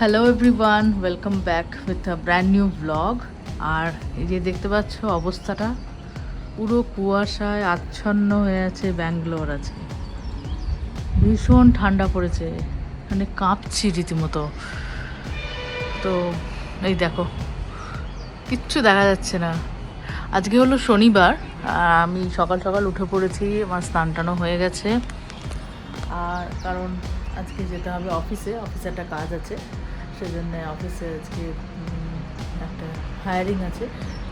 Hello everyone welcome back with a brand new blog আর এই যে দেখতে পাচ্ছ অবস্থাটা, পুরো কুয়াশায় আচ্ছন্ন হয়ে আছে ব্যাঙ্গালোর আছে। ভীষণ ঠান্ডা পড়েছে মানে কাঁপছি রীতিমতো। তো এই দেখো, কিচ্ছু দেখা যাচ্ছে না। আজকে হলো শনিবার আমি সকাল সকাল উঠে পড়েছি, আমার স্নান টানও হয়ে গেছে। আর কারণ আজকে যেতে হবে অফিসে অফিসে একটা কাজ আছে। সেজন্য অফিসে আজকে একটা হায়ারিং আছে,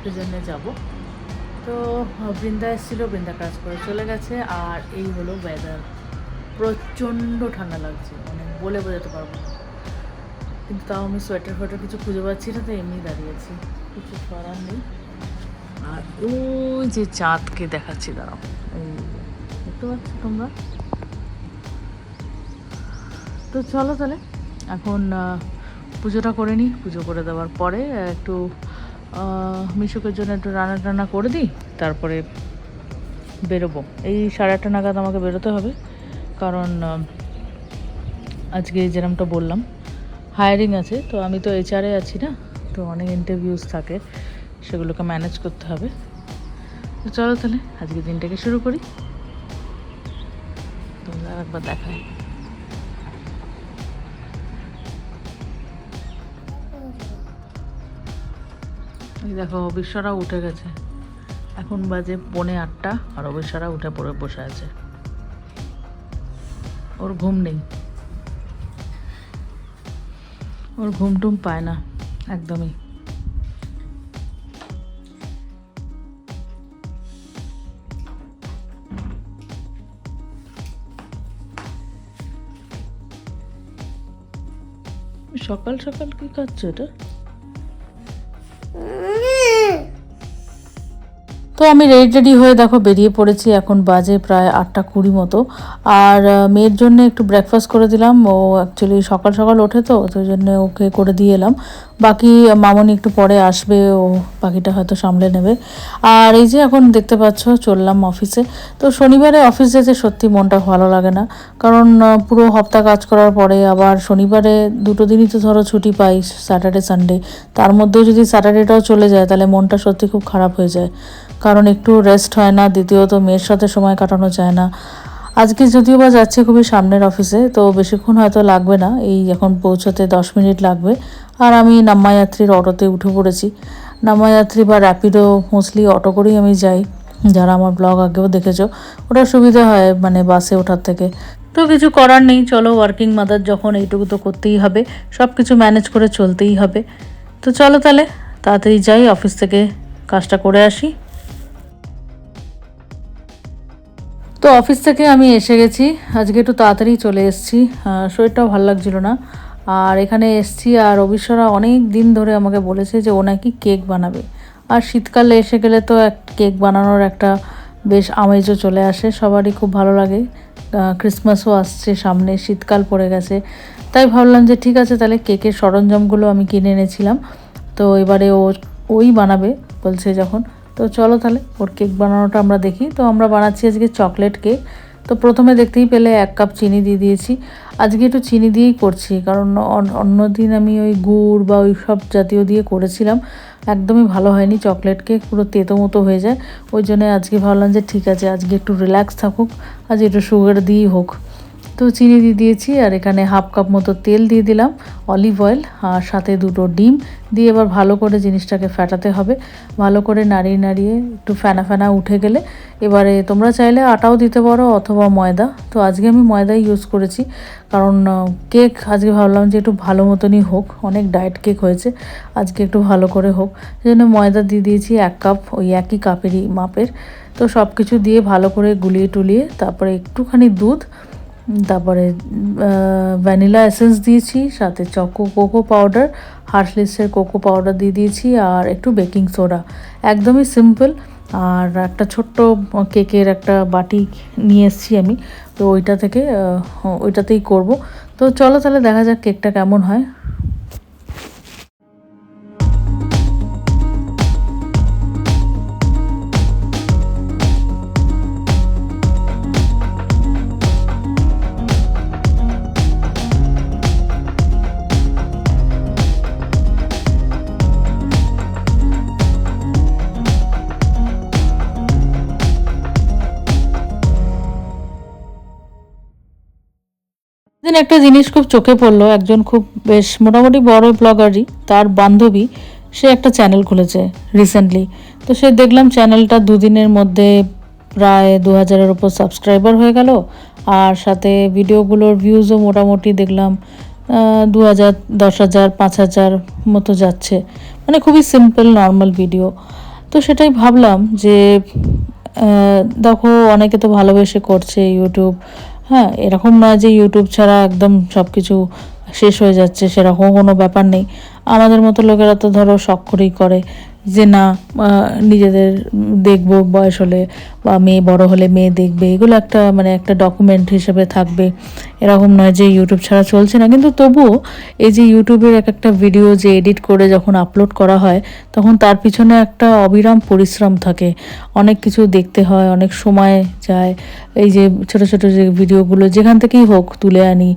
সেজন্য যাব। তো, বৃন্দা এসেছিল, বৃন্দা কাজ করে চলে গেছে, আর এই হলো ওয়েদার প্রচণ্ড ঠান্ডা লাগছে মানে বলে বোঝাতে পারব না। কিন্তু তাও আমি সোয়েটার ফোয়েটার কিছু খুঁজে পাচ্ছি না, তো এমনি দাঁড়িয়েছি কিছু করার নেই। আর ওই যে চাঁদকে দেখাচ্ছি, দাঁড়াও। এই দেখতে পাচ্ছ তোমরা? তো চলো তাহলে, এখন পুজোটা করে নিই পুজো করে দেওয়ার পরে একটু মিশুকের জন্য একটু রান্না টান্না করে দিই, তারপরে বেরোবো। এই সাড়ে আটটা নাগাদ আমাকে বেরোতে হবে, কারণ আজকে যেরমটা বললাম হায়ারিং আছে, তো আমি তো এইচআরে আছি না, তো অনেক ইন্টারভিউস থাকে, সেগুলোকে ম্যানেজ করতে হবে। তো চলো তাহলে আজকে দিনটাকে শুরু করি। তোমরা একবার দেখায় দেখো অবিশ্বরা উঠে গেছে। এখন বাজে পৌনে আটটা আর অবিশ্বরা উঠে পড়ে বসে আছে। ওর ঘুম নেই। ওর ঘুম টুম পায় না, একদমই। সকাল সকাল কি খাচ্ছ এটা? তো আমি রেডি রেডি হয়ে দেখো বেরিয়ে পড়েছি এখন বাজে প্রায় আটটা কুড়ি মতো। আর মেয়ের জন্য একটু ব্রেকফাস্ট করে দিলাম। ও অ্যাকচুয়ালি সকাল সকাল ওঠে তো ওই জন্য ওকে করে দিয়ে এলাম। বাকি মামনি একটু পরে আসবে, ও বাকিটা হয়তো সামলে নেবে। আর এই যে এখন দেখতে পাচ্ছ, চললাম অফিসে তো শনিবারে অফিস যেতে সত্যি মনটা ভালো লাগে না। কারণ পুরো হপ্তাহ কাজ করার পরে আবার শনিবারে দুটো দিনই তো ধরো ছুটি পাই স্যাটারডে সানডে তার মধ্যেও যদি স্যাটারডেটাও চলে যায়, তাহলে মনটা সত্যি খুব খারাপ হয়ে যায়। কারণ একটু রেস্ট হয় না, দ্বিতীয়ত মেয়ের সাথে সময় কাটানো যায় না। আজকে যদিও বা যাচ্ছে খুবই সামনের অফিসে তো বেশিক্ষণ হয়তো লাগবে না। এই এখন পৌঁছতে দশ মিনিট লাগবে। আর আমি নাম্মায়াত্রীর অটোতে উঠে পড়েছি। নাম্মায়াত্রী বা র্যাপিডো মোস্টলি অটো করেই আমি যাই। যারা আমার ব্লগ আগেও দেখেছ ওটা সুবিধা হয় মানে বাসে ওঠার থেকে। তো কিছু করার নেই, চলো ওয়ার্কিং মাদার যখন এইটুকু তো করতেই হবে সব কিছু ম্যানেজ করে চলতেই হবে। তো চলো তাহলে, তাড়াতাড়ি যাই অফিস থেকে, কাজটা করে আসি। তো অফিস থেকে আমি এসে গেছি। আজকে একটু তাড়াতাড়ি চলে এসেছি। শরীরটাও ভালো লাগছিল না। আর এখানে এসছি আর অবিশ্বরা অনেক দিন ধরে আমাকে বলেছে যে ও নাকি কেক বানাবে। আর শীতকালে এসে গেলে তো এক কেক বানানোর একটা বেশ আমেজও চলে আসে। সবারই খুব ভালো লাগে। ক্রিসমাসও আসছে সামনে, শীতকাল পড়ে গেছে। তাই ভাবলাম যে ঠিক আছে, তাহলে কেকের সরঞ্জামগুলো আমি কিনে এনেছিলাম। তো এবারে ও ওই বানাবে, বলছে যখন। তো চলো তাহলে, ওর কেক বানানোটা আমরা দেখি। তো আমরা বানাচ্ছি আজকে চকলেট কেক। তো প্রথমে দেখতেই পেলে এক কাপ চিনি দিয়ে দিয়েছি। আজকে একটু চিনি দিয়েই করছি, কারণ অন- অন্যদিন আমি ওই গুড় বা ওই সব জাতীয় দিয়ে করেছিলাম। একদমই ভালো হয়নি চকলেট কেক, পুরো তেতো মতো হয়ে যায়। ওই জন্য আজকে ভাবলাম যে ঠিক আছে, আজকে একটু রিল্যাক্স থাকুক, আজ একটু সুগার দিয়েই হোক। তো চিনি দিয়ে দিয়েছি আর এখানে হাফ কাপ মতো তেল দিয়ে দিলাম, অলিভ অয়েল আর সাথে দুটো ডিম। দিয়ে এবার ভালো করে জিনিসটাকে ফেটাতে হবে। ভালো করে নাড়িয়ে নাড়িয়ে একটু ফেনা ফেনা উঠে গেলে এবারে তোমরা চাইলে আটাও দিতে পারো অথবা ময়দা। তো আজকে আমি ময়দাই ইউজ করেছি, কারণ কেক আজকে ভাবলাম যে একটু ভালো মতনই হোক, অনেক ডায়েট কেক হয়েছে, আজকে একটু ভালো করে হোক। সেই জন্য ময়দা দিয়ে দিয়েছি এক কাপ ওই একই কাপেরই মাপের। তো সব কিছু দিয়ে ভালো করে গুলিয়ে টুলিয়ে তারপরে একটুখানি দুধ তারপরে ভ্যানিলা এসেন্স দিয়েছি, সাথে চকো কোকো পাউডার হার্সলিসের কোকো পাউডার দিয়ে দিয়েছি, আর একটু বেকিং সোডা একদমই সিম্পল আর একটা ছোট্ট কেকের একটা বাটি নিয়ে এসেছি আমি, তো ওইটা থেকে ওইটাতেই করব। তো চলো তাহলে দেখা যাক কেকটা কেমন হয়। দিন একটা জিনিস খুব চোখে পড়ল। একজন খুব বেশ মোটামুটি বড় ব্লগারই, তার বান্ধবী, সে একটা চ্যানেল খুলেছে রিসেন্টলি তো সে দেখলাম চ্যানেলটা দুদিনের মধ্যে প্রায় দু হাজারের ওপর সাবস্ক্রাইবার হয়ে গেল। আর সাথে ভিডিওগুলোর ভিউজও মোটামুটি দেখলাম দু হাজার দশ হাজার পাঁচ হাজার মতো যাচ্ছে। মানে খুবই সিম্পল নর্মাল ভিডিও তো সেটাই ভাবলাম যে দেখো, অনেকে তো ভালোবেসে করছে ইউটিউব হ্যাঁ এরকম না যে ইউটিউব ছাড়া একদম সব কিছু শেষ হয়ে যাচ্ছে, সেরকম কোনো ব্যাপার নেই। আমাদের মতো লোকেরা তো ধরো শখ করে যে না নিজেদের দেখব, বয়স হলে বা মেয়ে বড় হলে মেয়ে দেখবে। এগুলো একটা মানে একটা ডকুমেন্ট হিসেবে থাকবে। এরকম নয় যে ইউটিউব ছাড়া চলছে না। কিন্তু তবুও এই যে ইউটিউবের এক একটা ভিডিও যে এডিট করে যখন আপলোড করা হয়, তখন তার পিছনে একটা অবিরাম পরিশ্রম থাকে। অনেক কিছু দেখতে হয়, অনেক সময় যায়। এই যে ছোট ছোট যে ভিডিওগুলো যেখান থেকেই হোক তুলে আনি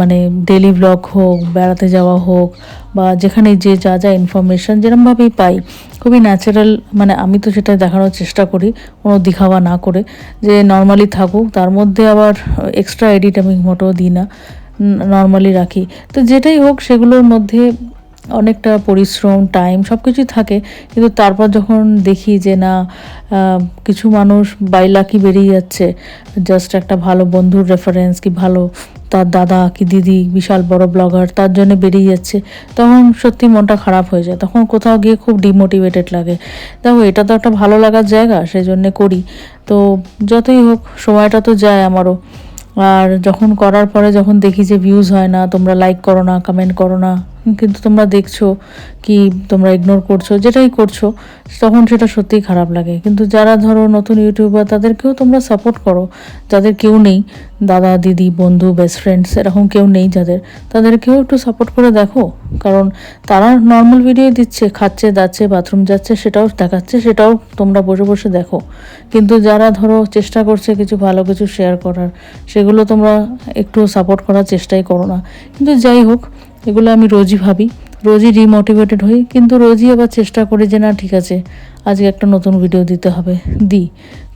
মানে ডেলি ব্লগ হোক, বেড়াতে যাওয়া হোক বা যেখানে যে যা যা ইনফরমেশান যেরমভাবেই পাই, খুবই ন্যাচারাল মানে আমি তো সেটা দেখানোর চেষ্টা করি, কোনো দিখাওয়া না করে, যে নর্মালি থাকুক, তার মধ্যে আবার এক্সট্রা এডিট আমি মোটেও দিই না নর্মালি রাখি। তো যেটাই হোক, সেগুলোর মধ্যে অনেকটা পরিশ্রম টাইম সব কিছুই থাকে। কিন্তু তারপর যখন দেখি যে না কিছু মানুষ বাইলাকি বেরিয়ে যাচ্ছে জাস্ট একটা ভালো বন্ধুর রেফারেন্স কি ভালো, তার দাদা কি দিদি, বিশাল বড় ব্লগার তার জন্য বেরিয়ে যাচ্ছে, তখন সত্যি মনটা খারাপ হয়ে যায়। তখন কোথাও গিয়ে খুব ডিমোটিভেটেড লাগে। দেখো, এটা তো একটা ভালো লাগার জায়গা সেই জন্যে করি। তো যতই হোক, সময়টা তো যায় আমারও। আর যখন করার পরে যখন দেখি যে ভিউজ হয় না, তোমরা লাইক করো না কমেন্ট করো না কিন্তু তোমরা দেখছ কি তোমরা ইগনোর করছ, যেটাই করছ, তখন সেটা সত্যিই খারাপ লাগে। কিন্তু যারা ধরো নতুন ইউটিউবার তাদেরকেও তোমরা সাপোর্ট করো। যাদের কেউ নেই, দাদা, দিদি, বন্ধু বেস্ট ফ্রেন্ডস এরকম কেউ নেই যাদের, তাদেরকেও একটু সাপোর্ট করে দেখো। কারণ তারা নর্মাল ভিডিও দিচ্ছে, খাচ্ছে দাচ্ছে বাথরুম যাচ্ছে, সেটাও দেখাচ্ছে, সেটাও তোমরা বসে বসে দেখো। কিন্তু যারা ধরো চেষ্টা করছে কিছু ভালো কিছু শেয়ার করার, সেগুলো তোমরা একটু সাপোর্ট করার চেষ্টাই করো না। কিন্তু যাই হোক এগুলো আমি রোজই ভাবি, রোজই ডিমোটিভেটেড হই, কিন্তু রোজই আবার চেষ্টা করি যে না, ঠিক আছে, আজকে একটা নতুন ভিডিও দিতে হবে, দিই।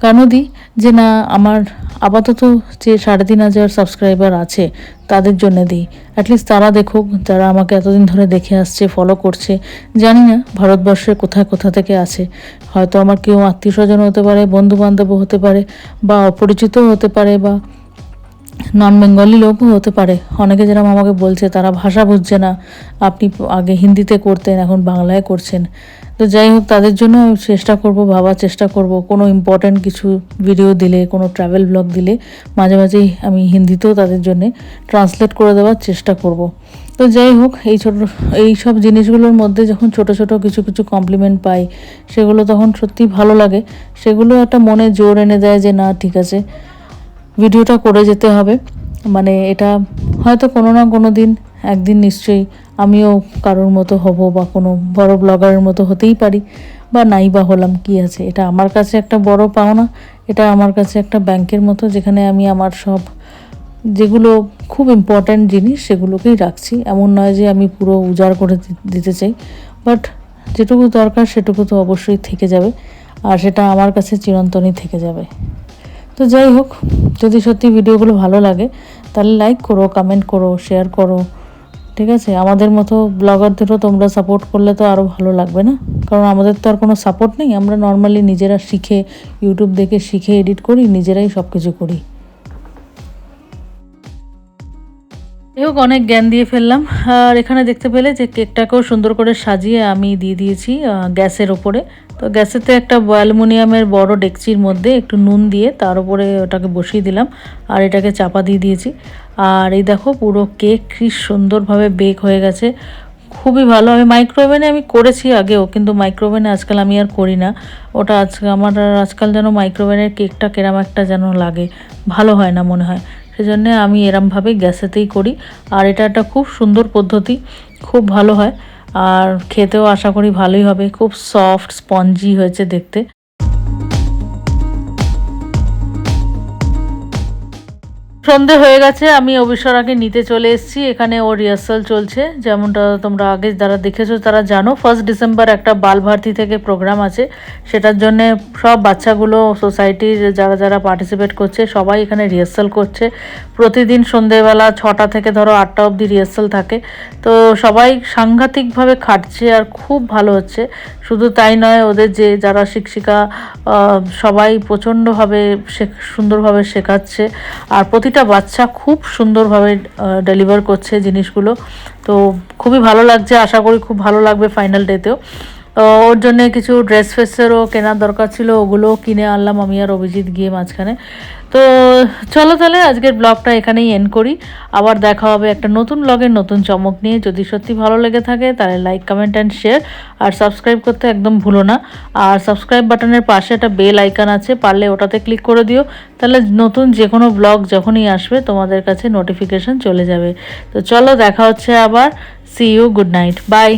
কেন দিই? যে না, আমার আপাতত যে সাড়ে তিন হাজার সাবস্ক্রাইবার আছে, তাদের জন্য দিই। অ্যাটলিস্ট তারা দেখুক, যারা আমাকে এতদিন ধরে দেখে আসছে ফলো করছে, জানি না ভারতবর্ষের কোথায় কোথা থেকে আছে। হয়তো আমার কেউ আত্মীয় স্বজন হতে পারে বন্ধু বান্ধব হতে পারে, বা অপরিচিতও হতে পারে, বা নন বেঙ্গলি লোকও হতে পারে। অনেকে যেরকম আমাকে বলছে, তারা ভাষা বুঝছে না। আপনি আগে হিন্দিতে করতেন, এখন বাংলায় করছেন। তো যাই হোক, তাদের জন্য চেষ্টা করব, ভাবার চেষ্টা করব। কোনো ইম্পর্ট্যান্ট কিছু ভিডিও দিলে, কোনো ট্রাভেল ব্লগ দিলে, মাঝে মাঝেই আমি হিন্দিতেও তাদের জন্যে ট্রান্সলেট করে দেওয়ার চেষ্টা করব। তো যাই হোক, এই ছোট, এই সব জিনিসগুলোর মধ্যে যখন ছোট ছোট কিছু কিছু কমপ্লিমেন্ট পাই, সেগুলো তখন সত্যি ভালো লাগে। সেগুলো একটা মনে জোর এনে দেয় যে, না, ঠিক আছে। ভিডিওটা করে যেতে হবে। মানে এটা হয়তো কোনো না কোনো দিন, একদিন নিশ্চয়ই আমিও কারোর মতো হব বা কোনো বড় ব্লগারের মতো হতেই পারি বা নাই বা হলাম, কি আছে? এটা আমার কাছে একটা বড় পাওনা, এটা আমার কাছে একটা ব্যাংকের মতো যেখানে আমি আমার সব যেগুলো খুব ইম্পর্ট্যান্ট জিনিস সেগুলোকেই রাখছি। এমন নয় যে আমি পুরো উজাড় করে দিতে চাই বাট যেটুকু দরকার সেটুকু তো অবশ্যই থেকে যাবে, আর সেটা আমার কাছে চিরন্তনই থেকে যাবে। তো যাই হোক, যদি সত্যি ভিডিওগুলো ভালো লাগে, তাহলে লাইক করো কমেন্ট করো শেয়ার করো, ঠিক আছে? আমাদের মতো ব্লগারদেরও তোমরা সাপোর্ট করলে তো আরও ভালো লাগবে না? কারণ আমাদের তো আর কোনো সাপোর্ট নেই, আমরা নর্মালি নিজেরা শিখে ইউটিউব দেখে শিখে এডিট করি, নিজেরাই সব কিছু করি। যাই হোক, অনেক জ্ঞান দিয়ে ফেললাম। আর এখানে দেখতে পেলে যে কেকটাকেও সুন্দর করে সাজিয়ে আমি দিয়ে দিয়েছি গ্যাসের ওপরে। তো গ্যাসেতে একটা অ্যালুমিনিয়ামের বড় ডেকচির মধ্যে একটু নুন দিয়ে তার উপরে ওটাকে বসিয়ে দিলাম, আর এটাকে চাপা দিয়ে দিয়েছি। আর এই দেখো পুরো কেক কি সুন্দরভাবে বেক হয়ে গেছে। খুবই ভালো। আমি মাইক্রোওভেনে আমি করেছি আগেও, কিন্তু মাইক্রোওভেনে আজকাল আমি আর করি না। ওটা আজকাল আমার আজকাল যেন মাইক্রোওভেনের কেকটা কেরাম একটা যেন লাগে। ভালো হয় না মনে হয়। সেজন্য আমি এরমভাবে গ্যাসেতেই করি। আর এটা একটা খুব সুন্দর পদ্ধতি। খুব ভালো হয়। আর খেতেও আশা করি ভালোই হবে। খুব সফট স্পঞ্জি হয়েছে দেখতে। সন্ধে হয়ে গেছে, আমি অবিশ্বরাকে নিতে চলে এসেছি, এখানে ও রিহার্সাল চলছে। যেমনটা তোমরা আগে যারা দেখেছ তারা জানো ফার্স্ট ডিসেম্বর একটা বালভারতী থেকে প্রোগ্রাম আছে। সেটার জন্য সব বাচ্চাগুলো সোসাইটির যারা যারা পার্টিসিপেট করছে, সবাই এখানে রিহার্সাল করছে। প্রতিদিন সন্ধেবেলা ছটা থেকে ধরো আটটা অবধি রিহার্সাল থাকে। তো সবাই সাংঘাতিকভাবে খাটছে আর খুব ভালো হচ্ছে। শুধু তাই নয়, ওদের যে যারা শিক্ষিকা সবাই প্রচণ্ডভাবে সুন্দরভাবে শেখাচ্ছে। আর প্রতিটা বাচ্চা খুব সুন্দরভাবে ডেলিভার করছে জিনিসগুলো। তো খুবই ভালো লাগছে, আশা করি খুব ভালো লাগবে ফাইনাল ডেতেও ওর জন্য কিছু ড্রেস ফ্রেসেরও কেনার দরকার ছিল ওগুলো কিনে আনলাম আমি আর অভিজিৎ গিয়ে মাঝখানে। তো চলো তাহলে আজকের ব্লগটা এখানেই এন্ড করি। আবার দেখা হবে একটা নতুন ব্লগের নতুন চমক নিয়ে। যদি সত্যি ভালো লেগে থাকে, তাহলে লাইক কমেন্ট অ্যান্ড শেয়ার আর সাবস্ক্রাইব করতে একদম ভুলো না। আর সাবস্ক্রাইব বাটনের পাশে একটা বেল আইকন আছে, পারলে ওটাতে ক্লিক করে দিও। তাহলে নতুন যে কোনো ব্লগ যখনই আসবে, তোমাদের কাছে নোটিফিকেশন চলে যাবে। তো চলো দেখা হচ্ছে আবার। See you good night bye